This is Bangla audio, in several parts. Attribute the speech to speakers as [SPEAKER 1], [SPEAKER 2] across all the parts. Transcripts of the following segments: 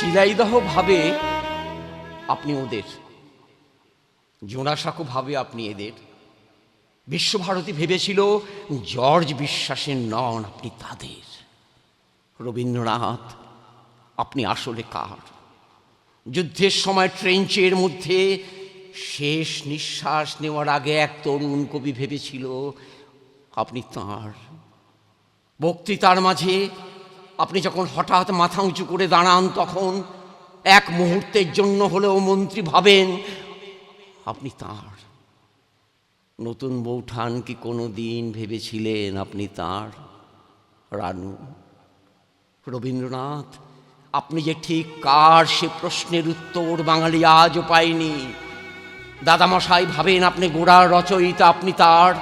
[SPEAKER 1] শিলাইদহ ভাবে আপনি ওদের, জোনাসাঁকো ভাবে আপনি এদের। বিশ্বভারতী ভেবেছিল জর্জ বিশ্বাসের নন আপনি তাদের। রবীন্দ্রনাথ, আপনি আসলে কার? যুদ্ধের সময় ট্রেঞ্চের মধ্যে শেষ নিঃশ্বাস নেওয়ার আগে এক তরুণ কবি ভেবেছিল, আপনি তাঁর। বক্তৃতার মাঝে আপনি যখন হঠাৎ মাথা উঁচু করে দাঁড়ান, তখন এক মুহূর্তের জন্য হলেও মন্ত্রী ভাবেন, আপনি তাঁর। নতুন বৌঠান কি কোনো দিন ভেবেছিলেন আপনি তাঁর? রানু, রবীন্দ্রনাথ, আপনি যে ঠিক কার সে প্রশ্নের উত্তর বাঙালি আজও পায়নি। দাদামশাই ভাবেন আপনি গোড়ার রচয়িতা, আপনি তার।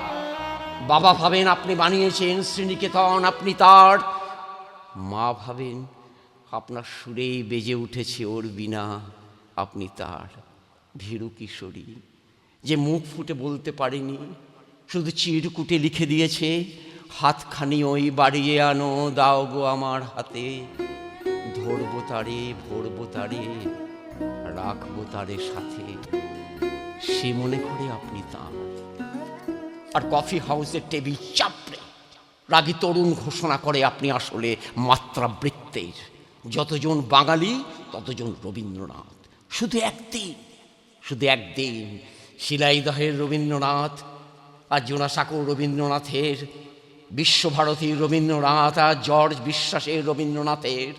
[SPEAKER 1] বাবা ভাবেন আপনি বানিয়েছেন শ্রীনিকেতন, আপনি তার। মা ভাবেন, আপনার সুরেই বেজে উঠেছে ওর বিনা আপনি তার ভীরু কিশোরী। যে মুখ ফুটে বলতে পারেনি, শুধু চিরকুটে লিখে দিয়েছে, হাতখানি ওই বাড়িয়ে আনো, দাও গো আমার হাতে, ধরবো তারে, ভরবো তারে, রাখব তারে সাথে, সে মনে করে আপনি তাঁর। আর কফি হাউসের টেবিল চাপড়ে রাগী তরুণ ঘোষণা করে আপনি আসলে মাত্রাবৃত্তের। যতজন বাঙালি, ততজন রবীন্দ্রনাথ। শুধু একদিন শুধু একদিন। শিলাইদহের রবীন্দ্রনাথ, আর জোনাসাঁকো রবীন্দ্রনাথের বিশ্বভারতীর রবীন্দ্রনাথ, আর জর্জ বিশ্বাসের রবীন্দ্রনাথের,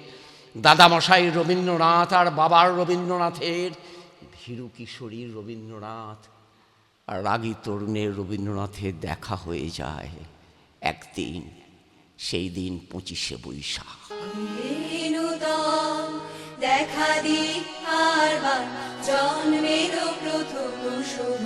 [SPEAKER 1] দাদামশাই রবীন্দ্রনাথ, আর বাবার রবীন্দ্রনাথের, ভীরু কিশোরীর রবীন্দ্রনাথ, আর রাগী তরুণের রবীন্দ্রনাথের দেখা হয়ে যায়। একদিন সেই দিন পঁচিশে বৈশাখ।
[SPEAKER 2] দেখা দি আর জন্মের প্রথম শুভ